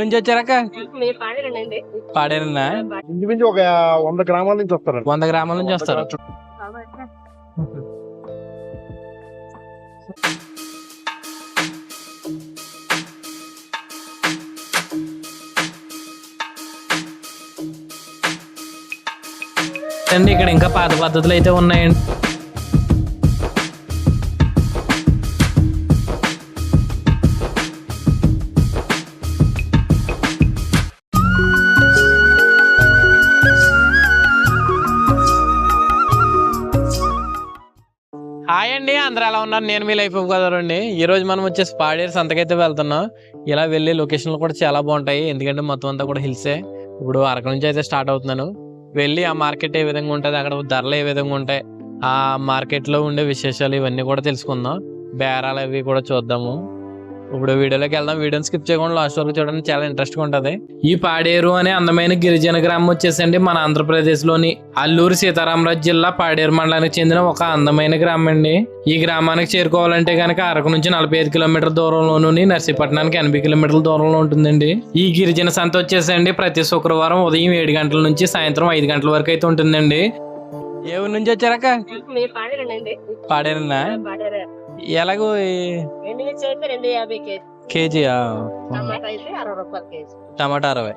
నుంచి వచ్చారక్క పాడేరన్నా ఇంచుమించు ఒక వంద గ్రామాల నుంచి వస్తారండి. వంద గ్రామాల నుంచి వస్తారు. ఇక్కడ ఇంకా పాత పద్ధతులు అయితే ఉన్నాయండి. అందరూ ఎలా ఉన్నారు? నేను మీ లైఫ్ కదరండి ఈ రోజు మనం వచ్చేసి పాడేరు సంతకైతే వెళ్తున్నాం. ఇలా వెళ్ళే లొకేషన్లు కూడా చాలా బాగుంటాయి. ఎందుకంటే మొత్తం అంతా కూడా హిల్సే. ఇప్పుడు అరకు నుంచి అయితే స్టార్ట్ అవుతున్నాను. వెళ్ళి ఆ మార్కెట్ ఏ విధంగా ఉంటుంది అక్కడ ధరలు ఏ విధంగా ఉంటాయి ఆ మార్కెట్లో ఉండే విశేషాలు ఇవన్నీ కూడా తెలుసుకుందాం. బేరాలు అవి కూడా చూద్దాము. ఇప్పుడు వీడియోలోకి వెళ్దాం. వీడియోని స్కిప్ చేయకుండా లాస్ట్ వరకు చూడడానికి చాలా ఇంట్రెస్ట్గా ఉంటది. ఈ పాడేరు అనే అందమైన గిరిజన గ్రామం వచ్చేసండి. మన ఆంధ్రప్రదేశ్లోని అల్లూరు సీతారామరాజు జిల్లా పాడేరు మండలానికి చెందిన ఒక అందమైన గ్రామం అండి ఈ గ్రామానికి చేరుకోవాలంటే కనుక అరకు నుంచి నలభై ఐదు కిలోమీటర్ దూరంలోని నర్సీపట్నానికి ఎనభై కిలోమీటర్ల దూరంలో ఉంటుందండి. ఈ గిరిజన సంత వచ్చేసండి. ప్రతి శుక్రవారం ఉదయం ఏడు గంటల నుంచి సాయంత్రం ఐదు గంటల వరకు అయితే ఉంటుందండి. ఏ ఊరు నుంచి వచ్చారక్క? పాడేరన్నా పాడారు. ఎలాగో రెండు కేజీ అయితే రెండు యాభై కేజీ. కేజీయా టమాటా అయితే అరవై రూపాయలు కేజీ. టమాటా అరవై.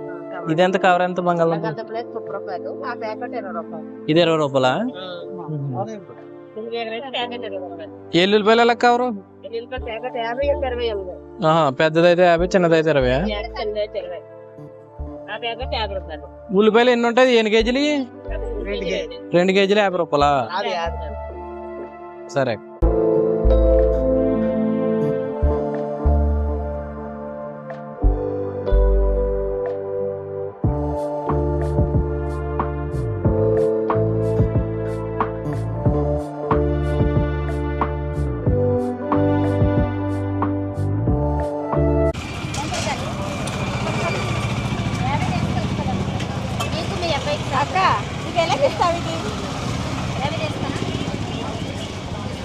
ఇది ఎంత కవర్ ఎంత బంగాళదుంప? బంగాళదుంపలు అయితే ముప్పై రూపాయలు. ఆ ప్యాకెట్ ఇరవై రూపాయలు. ఇది ఇరవై రూపాయలా? ఎల్లుల్లిపాయలు ఎలా కవరు? పెద్దదైతే యాభై చిన్నదైతే ఇరవై ఉల్లిపాయలు ఎన్ని ఉంటాయి? ఎన్ని కేజీలు? రెండు కేజీ రెండు కేజీలు యాభై రూపాయలా? సరే.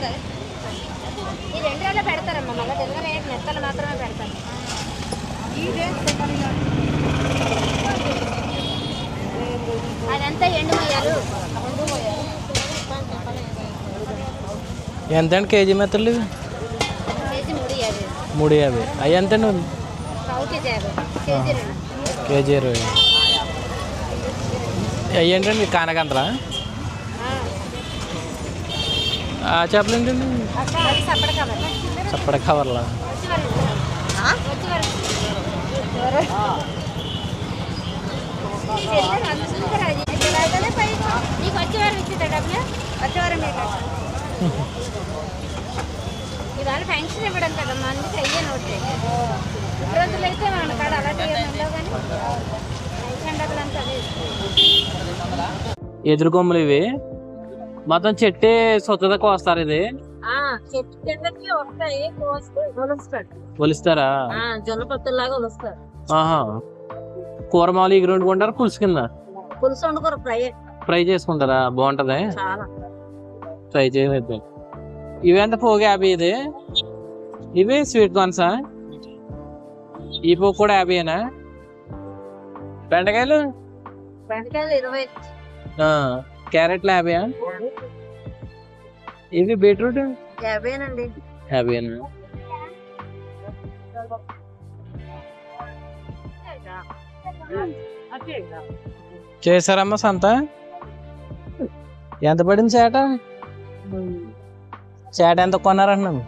ఈ రెండు రోజులు పెడతారమ్మా. మళ్ళీ డెలివరీ అయ్యాక నెత్తలు మాత్రమే పెడతారు. అదంతా ఎండు మొయ్యాలు. ఎండు మొయ్యాలు. ఎంత అండి కేజీ మెత్తలు మూడు యాభై. అవి ఎంత అండి పావు కేజీ యాభై. కేజీ రెండు. కేజీ ఇరవై. అవి ఏంటండి కానకంతలా ఆ. చేపలు ఏంటండి చప్పడ కవర్లా? ఇవాళ ఫంక్షన్ ఇవ్వడం కదమ్మా అందుకే అయ్యే నోట్. రోజులు అయితే మన కాడ అలాంటి ఏమి ఉండవు కానీ ఫంక్షన్ డబ్బులు అంతా అదే ఎదురు కొమ్మలు ఇవి? మొత్తం చెట్టే సొత్తద కోస్తారు ఇది. చెట్టు కిందకి వస్తాయి కోసి ఒలుస్తాడు ఒలిస్తారా ఆ జొన్న పత్తులాగా ఒలుస్తాడు ఆహా. కూర మాలు ఎగురు వండుకుంటారు పులుసు కింద? పులుసు వండుకోరు ఫ్రై. ఫ్రై చేసుకుంటారా? బాగుంటది. ట్రై చేయలేదు. ఇవి ఎంత పోగు యాభై ఇది? ఇవి స్వీట్ కార్న్సా ఈ పోగు కూడా యాభైనా బెండకాయలు? బెండకాయలు ఇరవై. ఆ, క్యారెట్లు యాభైయా ఇవి బీట్రూట్? యాభైనండి యాభైనా చేశారమ్మా సంత? ఎంత పడింది చేట? చేట ఎంత కొన్నారంటున్నాను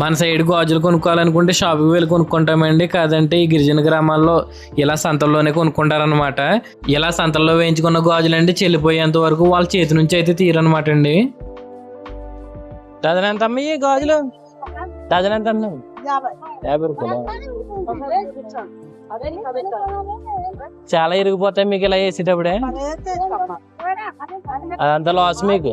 మన సైడ్ గాజులు కొనుక్కోవాలనుకుంటే షాప్కి వెళ్ళి కొనుక్కుంటామండి. కాదంటే ఈ గిరిజన గ్రామాల్లో ఇలా సంతల్లోనే కొనుక్కుంటారనమాట ఇలా సంతల్లో వేయించుకున్న గాజులు అండి చెల్లిపోయేంత వరకు వాళ్ళ చేతి నుంచి అయితే తీరనమాట అండి. ఎంత అమ్మ ఈ గాజులు? డజన్ ఎంత అమ్మ? యాభై రూపాయలు? చాలా ఇరిగిపోతాయి మీకు ఇలా వేసేటప్పుడే. అదంతా లాస్ మీకు.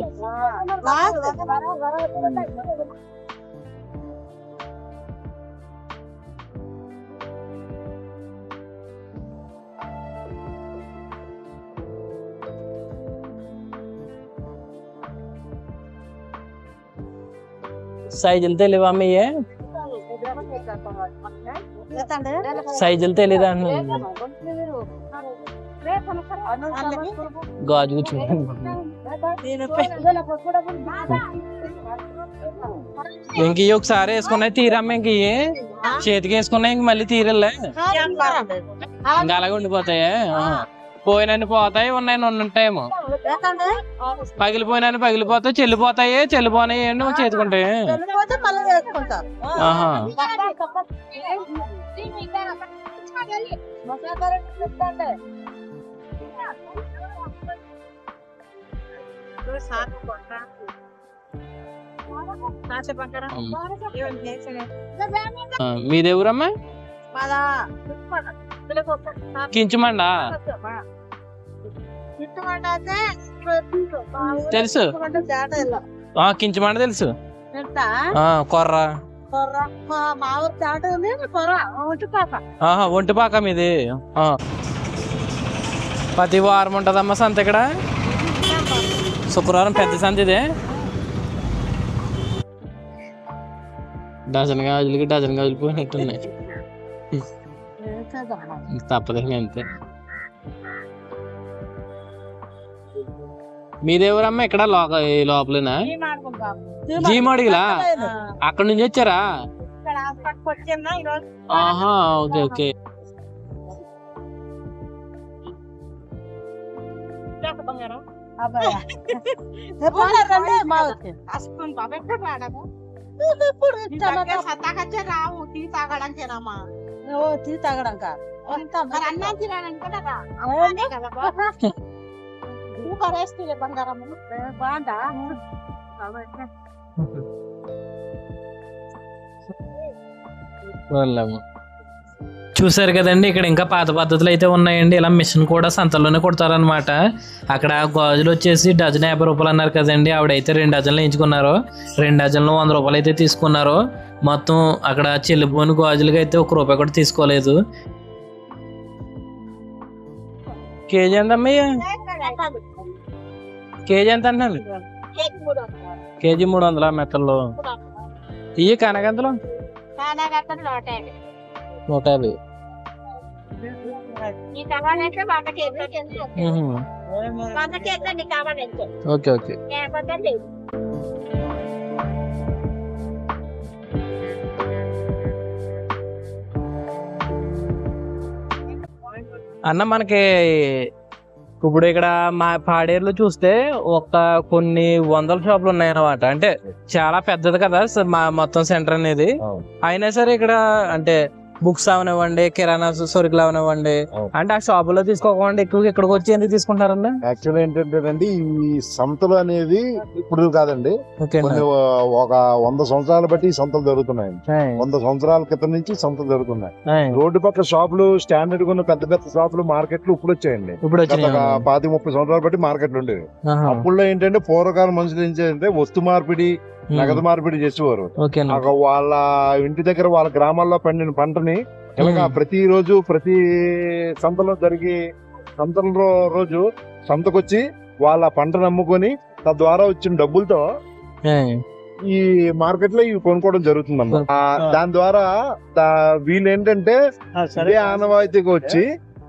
సైజులు తెలియవా మీ సైజులు తెలియదా గాజు ఇంక ఒకసారి వేసుకున్నాయి తీరమ్మ ఇంక చేతికి వేసుకున్నాయి ఇంక మళ్ళీ తీరలే. ఇంకా అలాగే ఉండిపోతాయి? పోయినన్ని పోతాయి ఉన్నాయి ఉంటాయేమో. పగిలిపోయినన్ని పగిలిపోతాయి చెల్లిపోతాయి చెల్లిపోనాయి నువ్వు చేతుకుంటాయి ఆహా. ఆ, మీది ఎవరమ్మా? కించమండా? తెలుసు. ఆ కించమండ తెలుసు. కొర్ర. ఒంటిపాక మీది. ప్రతి వారం ఉంటదమ్మా సంత ఇక్కడ. శుక్రవారం పెద్ద సంత ఇదే. డజన్ గాజులకి డజన్ గాజులు పోయినట్టున్నాయి. ఇంక తప్పదు ఇంక అంతే మీదేవరమ్మా ఇక్కడ లోక ఈ లోపలేనా జీమాడిగిలా అక్కడ నుంచి వచ్చారా ఆహా ఓకే ఓకే రావు టీ తాగడానికేనమ్మా టీ తాగడాక మరి అన్నం తినడానికి కూడా. కదా బంగారం బాగుందా? వెళ్ళాము చూసారు కదండి ఇక్కడ ఇంకా పాత పద్ధతులు అయితే ఉన్నాయండి. ఇలా మిషన్ కూడా సంతలోనే కొడతారనమాట అక్కడ గాజులు వచ్చేసి డజన్ యాభై రూపాయలు అన్నారు కదండి. ఆవిడైతే రెండు డజన్లు ఎంచుకున్నారు రెండు డజన్లు వంద రూపాయలు అయితే తీసుకున్నారు. మొత్తం అక్కడ చెల్లిపోని గాజులకి అయితే ఒక రూపాయి కూడా తీసుకోలేదు. కేజీ ఎంత అమ్మయ్య కేజీ ఎంత అంటున్నాను కేజీ మూడు వందల మెత్తల్లో? ఇవి కనగంతలు నూట యాభై. ఈ కావాలంటే వందకి ఎంత మ్మ్. వందకి ఎంత నీకు కావాలంటే ఓకే ఓకే. లేకపోతే లేదు అన్న మనకి ఇప్పుడు ఇక్కడ మా పాడేరులో చూస్తే ఒక కొన్ని వందల షాపులు ఉన్నాయన్నమాట. అంటే చాలా పెద్దది కదా స- మా మొత్తం సెంటర్ అనేది. అయినా సరే ఇక్కడ అంటే బుక్స్ అవనివ్వండి కిరాణా సరుకులు అవనివ్వండి. అవును. అంటే ఆ షాపులో తీసుకోకుండా ఎక్కువ ఇక్కడికి వచ్చి ఎందుకు తీసుకుంటారన్న యాక్చువల్ ఏంటంటే అండి ఈ సంతలు అనేది ఇప్పుడు కాదండి. ఒక వంద సంవత్సరాలు బట్టి సంతలు జరుగుతున్నాయి. వంద సంవత్సరాల క్రితం నుంచి సంతలు జరుగుతున్నాయి. రోడ్డు పక్క షాపులు స్టాండర్డ్ ఉన్న పెద్ద పెద్ద షాపులు మార్కెట్లు ఇప్పుడు వచ్చాయండి. ఇప్పుడు పాతి ముప్పై సంవత్సరాలు బట్టి మార్కెట్లు ఉండేవి. అప్పుడులో ఏంటంటే పూర్వకాలం మనుషులు ఏం చేయాలంటే వస్తు మార్పిడి. నగదు మార్పిడి చేసేవారు. వాళ్ళ ఇంటి దగ్గర వాళ్ళ గ్రామాల్లో పండిన పంటని ఇలాగా. ప్రతి రోజు ప్రతి సంతలో జరిగి సంతల రోజు సంతకొచ్చి వాళ్ళ పంటను అమ్ముకొని తద్వారా వచ్చిన డబ్బులతో. ఈ మార్కెట్లో ఇవి కొనుక్కోవడం జరుగుతుంది దాని ద్వారా దా- వీళ్ళు ఏంటంటే ఇదే ఆనవాయితీగా వచ్చి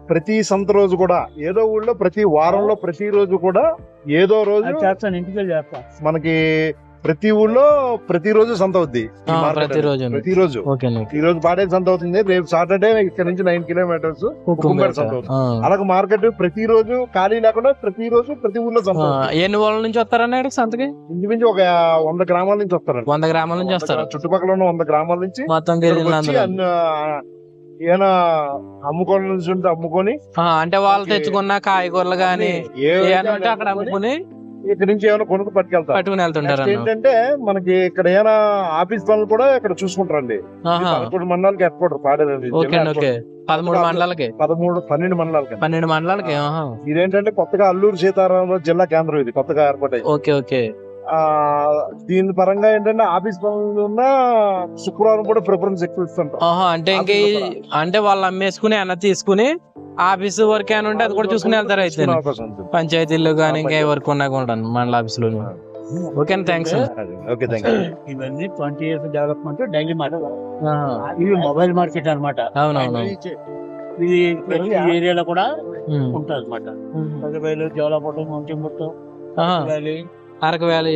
ప్రతి సంత రోజు కూడా ఏదో ఊళ్ళో ప్రతి వారంలో ప్రతి రోజు కూడా ఏదో రోజు మనకి ప్రతి ఊళ్ళో ప్రతి రోజు సంత అవుద్ది ప్రతిరోజు. ప్రతిరోజు. ఈ రోజు పాడే సంత అవుతుంది రేపు సాటర్డే ఇక్కడ నుంచి నైన్ కిలోమీటర్స్ కుకుంబర్ సంత అవుతుంది. అలాగే మార్కెట్ ప్రతి రోజు ఖాళీ లేకుండా ప్రతి రోజు ప్రతి ఊర్లో సంత. ఎన్ని ఊళ్ళ నుంచి ఇక్కడికి సంతకి ఇంచుమించు ఒక వంద గ్రామాల నుంచి వస్తారండి వంద గ్రామాల నుంచి వస్తారు చుట్టుపక్కల ఉన్న వంద గ్రామాల నుంచి మొత్తం నుంచి ఉంటే అమ్ముకొని అంటే వాళ్ళు. తెచ్చుకున్న కాయగూరలు గాని అక్కడ అమ్ముకుని ఇక్కడ నుంచి ఏమైనా కొనుక్కు పట్టుకెళ్తారు. పట్టుకుని వెళ్తుంటారు ఏంటంటే మనకి ఇక్కడ ఏమైనా ఆఫీస్ పనులు కూడా ఇక్కడ చూసుకుంటారండి. పదకొండు మండలాలకి క్వార్టర్ పాడేదండి పదమూడు మండలాలకి? పదమూడు పన్నెండు మండలాలకి. పన్నెండు మండలాలకి. ఇదేంటంటే కొత్తగా అల్లూరు సీతారామరాజు జిల్లా కేంద్రం ఇది కొత్తగా ఏర్పడ్డాయి ఓకే ఓకే. దీని పరంగా ఏంటంటే ఆఫీస్ పనులు ఉన్న శుక్రవారం కూడా ప్రిఫరెన్స్ ఎక్కువ ఇస్తుంటాం. ఆహా అంటే ఇంక అంటే వాళ్ళు అమ్మేసుకుని అన్న తీసుకుని ఆఫీస్ వర్క్ అని ఉంటే అది కూడా చూసుకుని వెళ్తారు అయితే. పంచాయతీల్లో కానీ ఇంకా ఏ వర్క్ ఉన్నా కూడా మండల ఆఫీసులో ఓకే థ్యాంక్స్ ఓకే థ్యాంక్ ఇవన్నీ twenty years development daily market. ఇవి మొబైల్ మార్కెట్ అన్నమాట. అవునవును. ఇది ప్రతి ఏరియాలో కూడా. ఉంటుంది అనమాట పదివేలు ఆహా, వ్యాలీ అరకు వ్యాలీ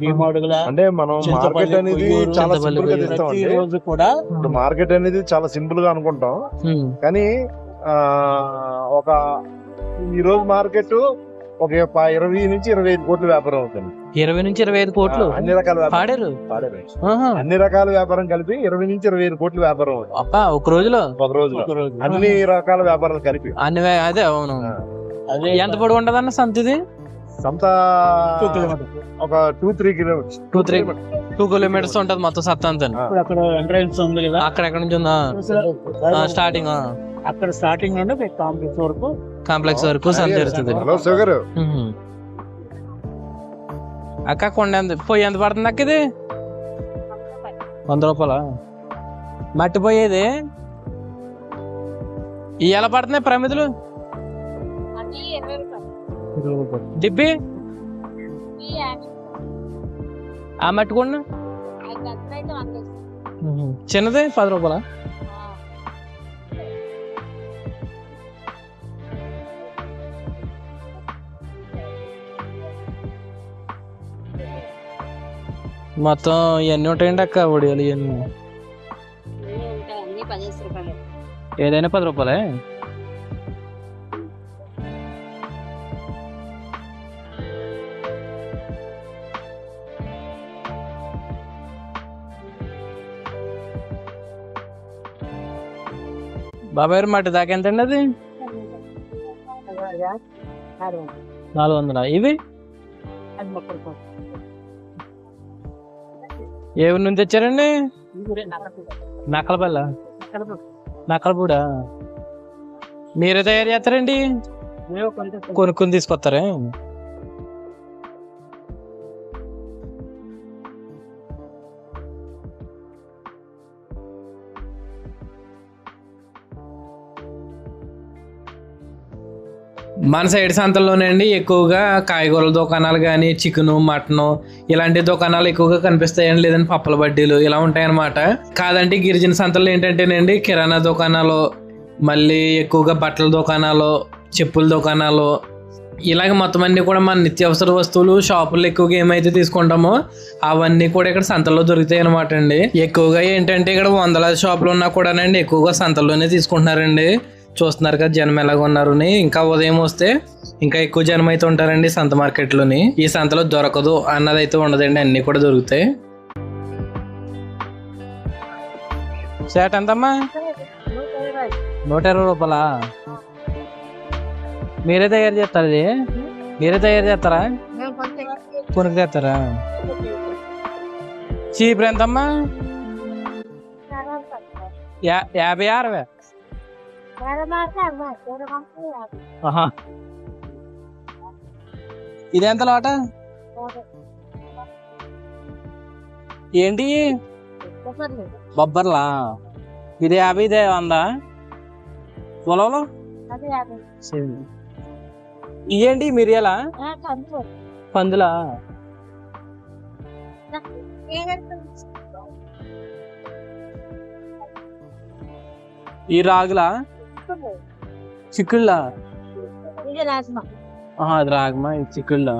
భీమాడుగుల అంటే మనం మార్కెట్ అనేది చాలా సింపుల్గా. తెస్తాం రోజు కూడా ఇప్పుడు మార్కెట్ అనేది చాలా సింపుల్గా అనుకుంటాం. కానీ ఆ ఒక ఈ రోజు మార్కెట్ ఒక ఇరవై నుంచి ఇరవై ఐదు కోట్ల వ్యాపారం అవుతుంది. ఇరవై నుంచి ఇరవై ఐదు కోట్లు? అన్ని రకాల వ్యాపారం. పాడారు. అన్ని రకాల వ్యాపారం కలిపి ఇరవై నుంచి ఇరవై ఐదు కోట్ల వ్యాపారం అవుతుంది. ఒక రోజులో? ఒక రోజు అన్ని రకాల వ్యాపారాలు కలిపి. అన్ని అదే అవును. ఎంత పొడుగు ఉంటదన్న సంత ఇది సంత టూ కిలోమీటర్ ఒక two three kilometres. Two three two kilometres. ఉంటది మొత్తం సత్త అంతా. ఇప్పుడు అక్కడ ఎంట్రన్స్ ఉంది కదా. అక్కడ ఎక్కడ నుంచి ఉందా? స్టార్టింగ్ అక్కడ స్టార్టింగ్ నుండి కాంప్లెక్స్ వరకు. కాంప్లెక్స్ వరకు సంత జరుగుతుంది. హలో షుగర్ ఉహు. అక్క కొండ ఎంత పొయ్యి ఎంత పడుతుంది అక్క ఇది? వంద రూపాయల? మట్టి పోయేది ఇవి ఎలా పడుతున్నాయి ప్రమిదలు అది ఇరవై యాభై ఆ మట్టి కొండ ఐదు గంటలు అయితే వంద ఇస్తాం. చిన్నది? పది రూపాయల. మొత్తం ఇవన్నీ ఉంటాయండి అక్క ఒడియాలు ఇవన్నీ? ఏదైనా పది రూపాయలే? బాబాయ్ గారు మట్టి దాకా ఎంత అండి అది? నాలుగు వందల? ఇవి? ఏ ఊరు నుంచి తెచ్చారండి? నక్కలపల్ల. కలుపు నక్కలపూడా? మీరే తయారు చేస్తారండి? కొనుక్కొని తీసుకొస్తారా? మన సైడ్ సంతల్లోనే అండి ఎక్కువగా కాయగూరల దుకాణాలు కానీ చికెను మటను ఇలాంటి దుకాణాలు ఎక్కువగా కనిపిస్తాయండి. లేదంటే పప్పల బడ్డీలు ఇలా ఉంటాయన్నమాట. కాదంటే గిరిజన సంతల్లో ఏంటంటేనండి కిరాణా దుకాణాలు మళ్ళీ ఎక్కువగా బట్టల దుకాణాలు చెప్పుల దుకాణాలు ఇలాగ మొత్తం అన్ని కూడా మన నిత్యావసర వస్తువులు షాపుల్లో ఎక్కువగా ఏమైతే తీసుకుంటామో అవన్నీ కూడా ఇక్కడ సంతల్లో దొరుకుతాయి అనమాట అండి. ఎక్కువగా ఏంటంటే ఇక్కడ వందలాది షాపులు ఉన్నా కూడానండి ఎక్కువగా సంతల్లోనే తీసుకుంటున్నారండి. చూస్తున్నారు కదా జనం ఎలాగ ఉన్నారు ఇంకా ఉదయం వస్తే ఇంకా ఎక్కువ జనం అయితే ఉంటారండి సంత మార్కెట్లోని. ఈ సంతలో దొరకదు అన్నది అయితే ఉండదండి అన్నీ కూడా దొరుకుతాయి. షర్ట్ ఎంతమ్మా? నూట ఇరవై నూట ఇరవై రూపాయలా? మీరే తయారు చేస్తారా ఇది? మీరే తయారు చేస్తారా? కొనుక్కు తెస్తారా? చీప్ ఎంతమ్మా? యా యాభై అరవై. ఆహా. ఇది ఎంత లోట? ఏంటి? బొబ్బర్లా? ఇది యాభై ఇదే వందా? పొలంలో ఇవేంటి ఇదేంటి మిరియాలా? పందులా? ఈ రాగులా? చిక్కుళ్ళా? అది రాగమా ఇది చిక్కుళ్ళా.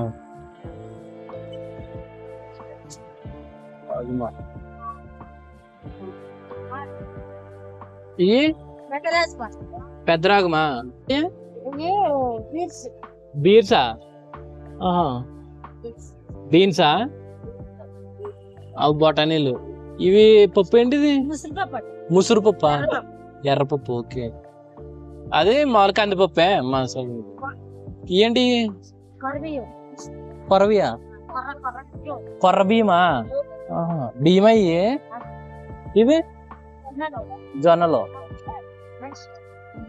ఇది పెద్ద రాగమా? బీర్సా. బీన్సా? అవి బఠానీలు ఇవి పప్పు ఏంటిది? ముసురు పప్ప ఎర్రపప్పు ఓకే. అదే మామూలు కందిపప్పే ఏంటి? కొరవియా కొర్ర బియ్యమా. బియ్యమా ఇవి ఇవి? జొన్నలు.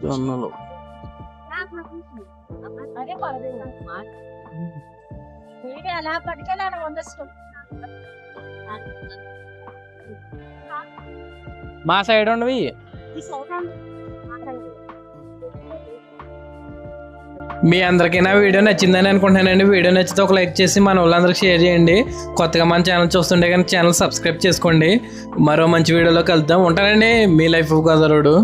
జొన్నలు. ఇది మా సైడ్ ఉండవి. మీ అందరికీ నా వీడియో నచ్చిందని అనుకుంటున్నానండి. వీడియో నచ్చితే ఒక లైక్ చేసి మన వాళ్ళందరికీ షేర్ చేయండి. కొత్తగా మన ఛానల్ చూస్తుంటే కానీ ఛానల్ సబ్స్క్రైబ్ చేసుకోండి. మరో మంచి వీడియోలో కలుద్దాం. ఉంటానండి. మీ లైఫ్ గదరుడు